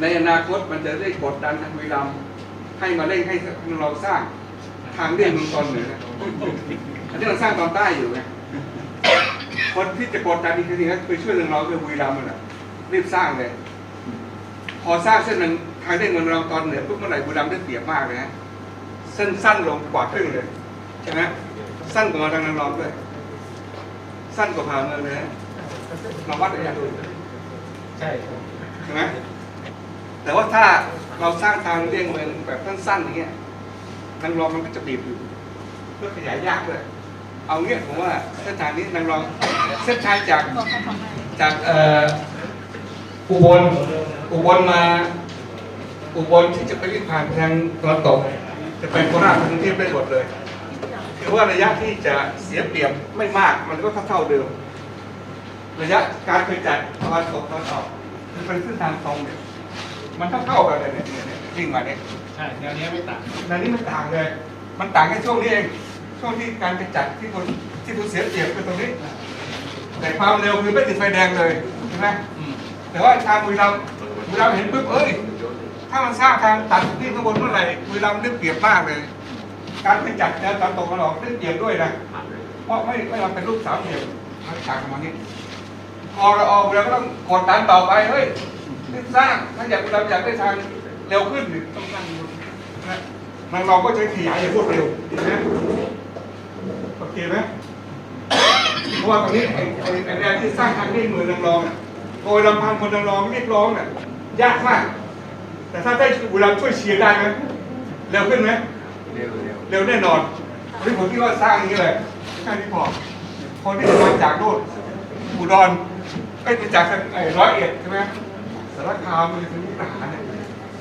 ในอนาคตมันจะได้กดดันทางบุรีรัมย์ให้มาเร่งให้เราสร้างทางเลี่ยงเมืองตอนเหนืออันนี้เราสร้างตอนใต้อยู่ไงคนที่จะกดดันอีกทีนึงก็คือช่วยเรื่องเราคือบุรีรัมย์มันแหละรีบสร้างเลย พอสร้างเส้นหนึ่งทางเลี่ยงเมืองเราตอนเหนือปุ๊บเมื่อไหร่บุรีรัมย์ได้เปรียบมากเลยฮะเส้นสั้นลงกว่าครึ่งเลยใช่ไหมสั้นกว่าทางนางรองด้วยสั้นกว่าผ่าเมืองเลยฮะมาวัดเลยอะใช่ครับใช่ไหม แต่ว่าถ้าเราสร้างทางเลี่ยงเมืองแบบสั้นๆอย่างเงี้ยนางรองมันก็จะบีบอยู่เพื่อขยายยากด้วยเอาเงี้ยผมว่าเส้นทางนี้นางรองเส้นทางจากจากเอ่อุบลอุบลมาอุบลที่จะไปวิ่งผ่านทางตะวันตก จะไปโคราชกรุงเทพได้หมดเลยคือว่าระยะที่จะเสียเปรียบไม่มากมันก็เท่าเดิม ระยะการเคยจัดตะวันตกตะวันออกมันเป็นเส้นทางตรงเนี่ย มันเท่าๆกันเลยเนี่ยเนี่ยวิ่งมาเนี่ยใช่แนวเนี้ยไม่ต่าง ในนี้มันต่างเลย มันต่างแค่ช่วงนี้เอง ช่วงที่การจะจัดที่คุณที่คุณเสียเปรียบคือตรงนี้ แต่ความเร็วคือไม่ติดไฟแดงเลยใช่ไหม อืมแต่ว่าทางบุรีรัมย์บุรีรัมย์เห็นปุ๊บเอ้ย ถ้ามันสร้างทางตัดที่ข้างบนเมื่อไหร่บุรีรัมย์ได้เปรียบมากเลย การไปจัดแนวตะวันตกกันออกได้เปรียบด้วยนะ เพราะไม่ไม่มาเป็นรูปสามเหลี่ยมมันต่างกันมานี้กรอบุรีรัมย์ก็ต้องกดดันต่อไป เฮ้ย รีบสร้างถ้าอยากบุรีรัมย์อยากได้ทางเร็วขึ้นนี่ต้องนั่งดูนะมันเราก็จะขยายอย่างรวดเร็วดีไหมโอเคไหมเพราะว่าตอนนี้ไอ้ไอ้ไอ้แนวที่สร้างทางเลี่ยงเมืองนางรองอะโดยลำพังคนนางรองเรียกร้องน่ะยากมาก แต่ถ้าได้บุรีรัมย์ช่วยเชียร์ได้ไหมเร็วขึ้นไหมเร็วเร็วเร็วแน่นอนวันนี้ผมคิดว่าสร้างอย่างนี้เลยแค่นี้พอคนที่จะมาจากโน่นอุดรไอ้ยจากทางไอ้ร้อยเอ็ดใช่ไหมสารคามไปถึงมุกดาหาเนี่ย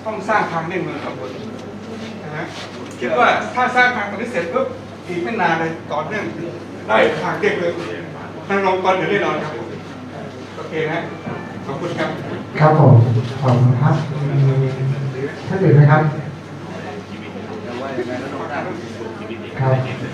ต้องสร้างทางเลี่ยงเมืองตำบลนะฮะคิดว่าถ้าสร้างทางตรงนี้เสร็จปุ๊บอีกไม่นานเลยต่อเนื่องได้ทางเด็กเลยทางลงตอนเดี๋ยวแน่นอนครับผมโอเคนะขอบคุณครับครับผมขอบคุณครับท่านอื่นไหมครับครับ